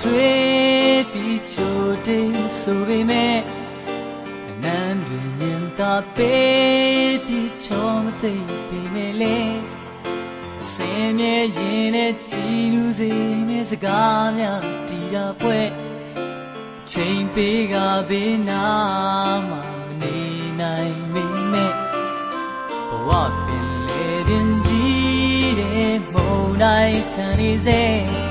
ထွေးပြီးချိုတိမ်ဆိုပေမဲ့အနန္တမြင်သာပေးပြီးချောမသိပေမဲ့လေအစင်းမြဲရင်နဲ့ကြည်လူစေနဲ့စကားများတီတာဖွဲ့ချိန်ပေးကဘေးနာမှမနေနိုင်မိမဲ့ဘဝပင်လေတင်ကြီးတဲ့မုန်တိုင်းချမ်းနေစေ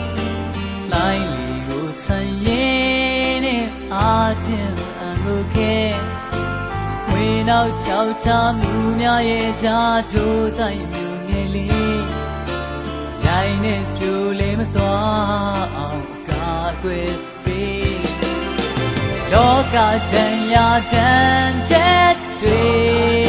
နောက်ချောက်ချမှုများရဲ့ကြားတို့တိုင်းမျိုးငယ်လေးရိုင်းနဲ့ပြိုလေမသွားအောင်အကာအကွယ်ပေးလောကတန်ရာတန်ချက်တွေ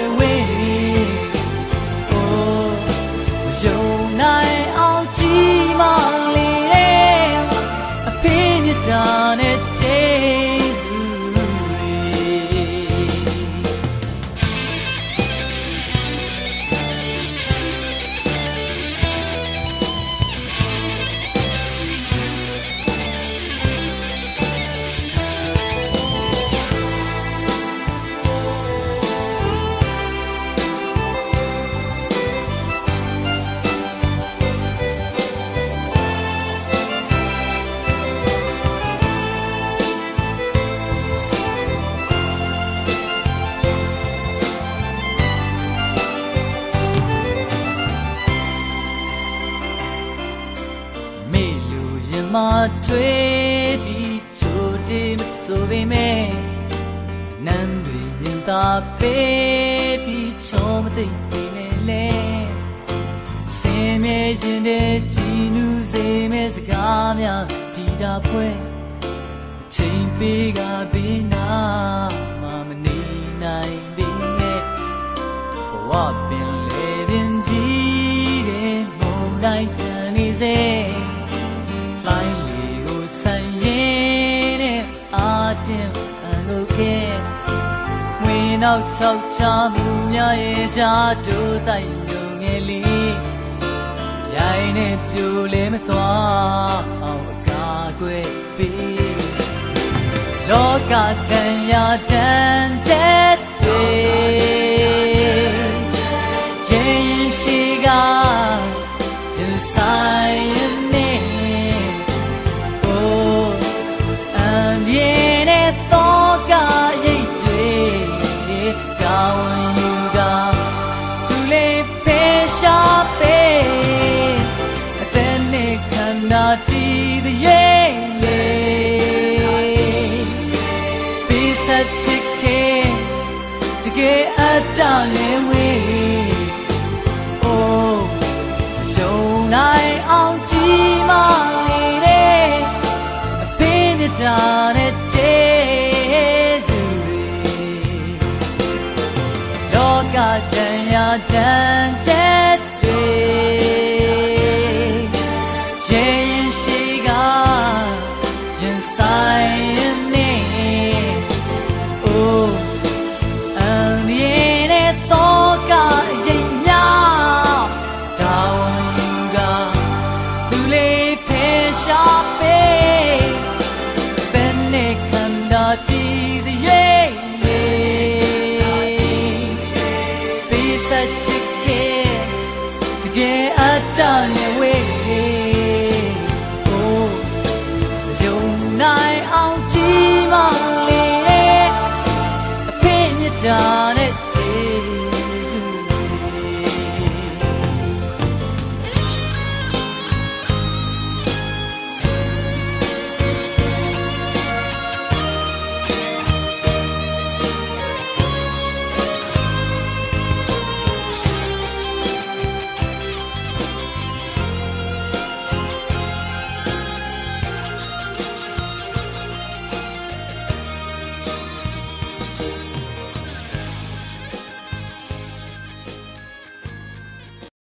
မထွေးပြီးချိုတေးမဆိုပေမဲ့နမ်းတွေမြင်သာပေးပြီးချောမသိပေမဲ့လေစင်မြဲခြင်းတဲ့ကြည်နူးစေမဲ့စကားများတီတာဖွဲ့အချိန်ပေးကဘေးနာမမနေနိုင်ပေမဲ့ဘဝပင်လေပင်ကြီးတဲ့မုန်တိုင်းတန်နေစေ နောက်ချောက်ချမှုများရဲ့ကြားတို့တိုင်းမျိုးငယ်လေးရိုင်းနဲ့ပြိုလဲမသွားအောင်အကာအကွယ်ပေးလောကတန်ရာတန်ကျဲ ရှာပေအသက်နဲ့ခန္ဓာတည်တဲ့ရဲ့ပြီးဆက်ချစ်ခင်တကယ်အတလည်းဝေးအိုးယုံနိုင်အောင်ကြည်မာ hati